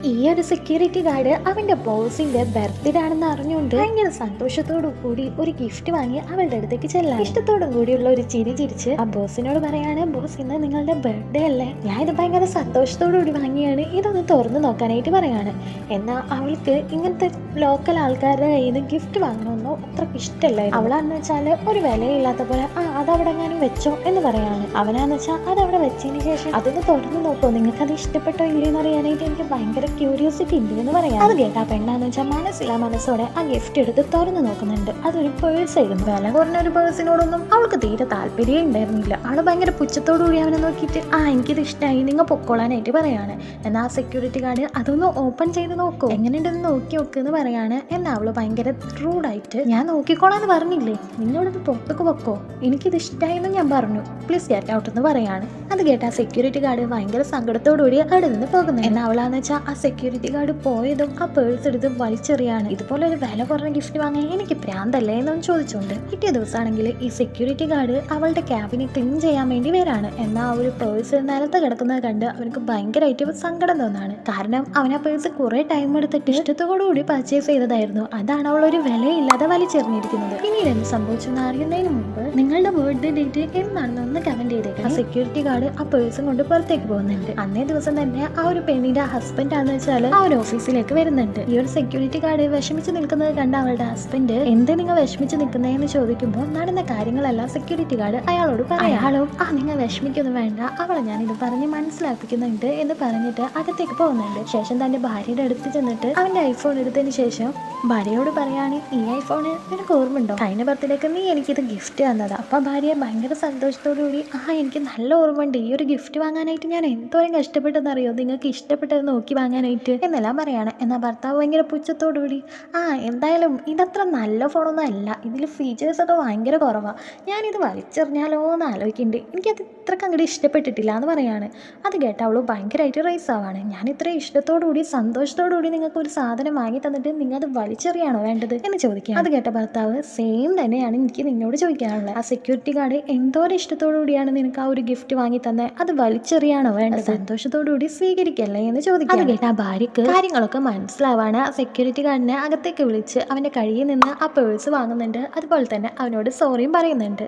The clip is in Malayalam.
ഈ ഒരു സെക്യൂരിറ്റി ഗാർഡ് അവന്റെ ബോസിന്റെ ബർത്ത്ഡേ ആണെന്ന് അറിഞ്ഞുകൊണ്ട് ഭയങ്കര സന്തോഷത്തോടു കൂടി ഒരു ഗിഫ്റ്റ് വാങ്ങി അവളുടെ അടുത്തേക്ക് ചെല്ലാം ഇഷ്ടത്തോടും കൂടിയുള്ള ഒരു ചിരി ചിരിച്ച് ആ ബോസിനോട് പറയാണ് ബോസ് ഇന്ന് നിങ്ങളുടെ ബർത്ത്ഡേ അല്ലേ? ഞാൻ ഇത് ഭയങ്കര സന്തോഷത്തോടു കൂടി വാങ്ങിയാണ്. ഇതൊന്ന് തുറന്നു നോക്കാനായിട്ട് പറയാണ്. എന്നാൽ അവൾക്ക് ഇങ്ങനത്തെ ലോക്കൽ ആൾക്കാരുടെ കയ്യിൽ നിന്ന് ഗിഫ്റ്റ് വാങ്ങണമെന്നോ അത്രയ്ക്ക് ഇഷ്ടമല്ല അവളാന്ന് വെച്ചാൽ ഒരു വിലയില്ലാത്ത പോലെ ആ അതവിടെ ഞാനും വെച്ചോ എന്ന് പറയാണ്. അവനാന്ന് വെച്ചാൽ അതവിടെ വെച്ചതിന് ശേഷം അതൊന്ന് തുറന്നു നോക്കോ. നിങ്ങൾക്ക് അത് ഇഷ്ടപ്പെട്ടോ ഇല്ലയെന്ന് അറിയാനായിട്ട് എനിക്ക് ഭയങ്കര ക്യൂരിയോസിറ്റി ഉണ്ട് എന്ന് പറയാം. അത് കേട്ടാ പെണ്ണാന്ന് വെച്ചാൽ മനസ്സില്ല മനസ്സോടെ ആ ഗിഫ്റ്റ് എടുത്ത് തുറന്നു നോക്കുന്നുണ്ട്. അതൊരു പേഴ്സ് ആയിരുന്നു. വില കുറഞ്ഞ ഒരു പേഴ്സിനോടൊന്നും അവൾക്ക് തീരെ താല്പര്യം ഉണ്ടായിരുന്നില്ല. അവൾ ഭയങ്കര പുച്ഛത്തോടു കൂടി അവനെ നോക്കിയിട്ട് ആ എനിക്കിത് ഇഷ്ടമായി നിങ്ങൾ പൊക്കോളാനായിട്ട് പറയാണ്. എന്നാൽ ആ സെക്യൂരിറ്റി ഗാർഡ് അതൊന്ന് ഓപ്പൺ ചെയ്ത് നോക്കൂ. എങ്ങനെയുണ്ടെന്ന് നോക്കി നോക്ക് എന്ന് പറയാണ്. എന്നാൽ അവൾ ഭയങ്കര റൂഡായിട്ട് ഞാൻ നോക്കിക്കോളാന്ന് പറഞ്ഞില്ലേ? നിന്നോടത് പുറത്തേക്ക് പൊക്കോ. എനിക്കിത് ഇഷ്ടമായെന്ന് ഞാൻ പറഞ്ഞു. പ്ലീസ് ഗെറ്റ് ഔട്ട് എന്ന് പറയാണ്. അത് കേട്ട ആ സെക്യൂരിറ്റി ഗാർഡ് ഭയങ്കര സങ്കടത്തോടു കൂടി അവിടെ നിന്ന് പോകുന്നു എന്നാൽ അവളാന്ന് വെച്ചാൽ ആ സെക്യൂരിറ്റി ഗാർഡ് പോയതും ആ പേഴ്സ് എടുത്ത് വലിച്ചെറിയാണ്. ഇതുപോലെ ഒരു വില കുറഞ്ഞ ഗിഫ്റ്റ് വാങ്ങാൻ എനിക്ക് പ്രാന്തല്ലേ എന്നൊന്നും ചോദിച്ചുകൊണ്ട് പിറ്റേ ദിവസമാണെങ്കിൽ ഈ സെക്യൂരിറ്റി ഗാർഡ് അവളുടെ ക്യാബിനെ ക്ലീൻ ചെയ്യാൻ വേണ്ടി വരാണ്. എന്നാൽ ആ ഒരു പേഴ്സ് നിലത്ത് കിടക്കുന്നത് കണ്ട് അവനക്ക് ഭയങ്കരമായിട്ട് സങ്കടം തോന്നാണ്. കാരണം അവൻ ആ പേഴ്സ് കുറെ ടൈം എടുത്തിട്ട് ഇഷ്ടത്തോടു കൂടി പർച്ചേസ് ചെയ്തതായിരുന്നു. അതാണ് അവൾ ഒരു വിലയില്ലാതെ വലിച്ചെറിഞ്ഞിരിക്കുന്നത്. പിന്നീട് എന്ത് സംഭവിച്ചു എന്ന് അറിയുന്നതിന് മുമ്പ് നിങ്ങളുടെ ബർത്ത്ഡേ ഡേറ്റ് എന്നാണെന്ന് ഒന്ന് കമന്റ് ചെയ്തേക്കാം സെക്യൂരിറ്റി ഗാർഡ് ആ പേഴ്സും കൊണ്ട് പുറത്തേക്ക് പോകുന്നുണ്ട്. അന്നേ ദിവസം തന്നെ ആ ഒരു പെണ്ണിന്റെ ഹസ്ബൻഡ് ആണെന്ന് വെച്ചാൽ ആ ഒരു ഓഫീസിലേക്ക് വരുന്നുണ്ട്. ഈ ഒരു സെക്യൂരിറ്റി ഗാർഡ് വിഷമിച്ച് നിൽക്കുന്നത് കണ്ട അവളുടെ ഹസ്ബൻഡ് എന്തേ നിങ്ങൾ വിഷമിച്ച് നിൽക്കുന്നതെന്ന് ചോദിക്കുമ്പോൾ നടന്ന കാര്യങ്ങളെല്ലാം സെക്യൂരിറ്റി ഗാർഡ് അയാളോട് പറയാം. അയാളും? ആ നിങ്ങൾ വിഷമിക്കൊന്നും വേണ്ട. അവളെ ഞാനിത് ഇത് പറഞ്ഞ് മനസ്സിലാക്കിക്കുന്നുണ്ട് എന്ന് പറഞ്ഞിട്ട് അകത്തേക്ക് പോകുന്നുണ്ട്. ശേഷം തന്റെ ഭാര്യയുടെ അടുത്ത് ചെന്നിട്ട് അവന്റെ ഐഫോൺ എടുത്തതിന് ശേഷം ഭാര്യയോട് പറയാണ് ഈ ഐഫോൺ നിനക്ക് ഓർമ്മയുണ്ടോ? കഴിഞ്ഞ ബർത്ത്ഡേക്ക് നീ എനിക്കിത് ഗിഫ്റ്റ് തന്നതാ. അപ്പൊ ഭാര്യ ഭയങ്കര സന്തോഷത്തോടു കൂടി ആ എനിക്ക് നല്ല ഓർമ്മയുണ്ട്. ഈ ഒരു ഗിഫ്റ്റ് വാങ്ങാനായിട്ട് ഞാൻ എന്തോരം കഷ്ടപ്പെട്ടെന്നറിയോ? നിങ്ങൾക്ക് ഇഷ്ടപ്പെട്ടത് നോക്കി വാങ്ങാനായിട്ട് എന്നെല്ലാം പറയാണ് എന്നാൽ ഭർത്താവ് ഭയങ്കര പുച്ഛത്തോടുകൂടി. ആ എന്തായാലും ഇതത്ര നല്ല ഫോണൊന്നും അല്ല. ഇതിൽ ഫീച്ചേഴ്സൊക്കെ ഭയങ്കര കുറവാണ് ഞാനിത് വലിച്ചെറിഞ്ഞാലോ എന്ന് ആലോചിക്കുന്നുണ്ട് എനിക്കത് ഇത്രക്ക് അങ്ങോട്ട് ഇഷ്ടപ്പെട്ടിട്ടില്ല എന്ന് പറയാണ്. അത് കേട്ട അവൾ ഭയങ്കരമായിട്ട് റൈസ് ആവാണ്. ഞാൻ ഇത്രയും ഇഷ്ടത്തോടു കൂടി സന്തോഷത്തോടു കൂടി നിങ്ങൾക്ക് ഒരു സാധനം വാങ്ങി തന്നിട്ട് നിങ്ങൾ അത് വലിച്ചെറിയാണോ വേണ്ടത്? എന്ന് ചോദിക്കുക അത് കേട്ട ഭർത്താവ് സെയിം തന്നെയാണ് എനിക്ക് നിന്നോട് ചോദിക്കാനുള്ളത്. ആ സെക്യൂരിറ്റി ഗാർഡ് എന്തോരം ഇഷ്ടത്തോടു കൂടിയാണ് നിനക്ക് ആ ഒരു ഗിഫ്റ്റ് വാങ്ങി തന്നെ? അത് വലിച്ചെറിയാണോ വേണ്ടത്? സന്തോഷത്തോടു കൂടി സ്വീകരിക്കല്ലേ എന്ന് ചോദിക്കുക അത് കേട്ട ആ ഭാര്യക്ക് കാര്യങ്ങളൊക്കെ മനസ്സിലാവാണ്. സെക്യൂരിറ്റി ഗാർഡിനെ അകത്തേക്ക് വിളിച്ച് അവന്റെ കയ്യിൽ നിന്ന് ആ പേഴ്സ് വാങ്ങുന്നുണ്ട്. അതുപോലെ തന്നെ അവനോട് സോറിയും പറയുന്നുണ്ട്.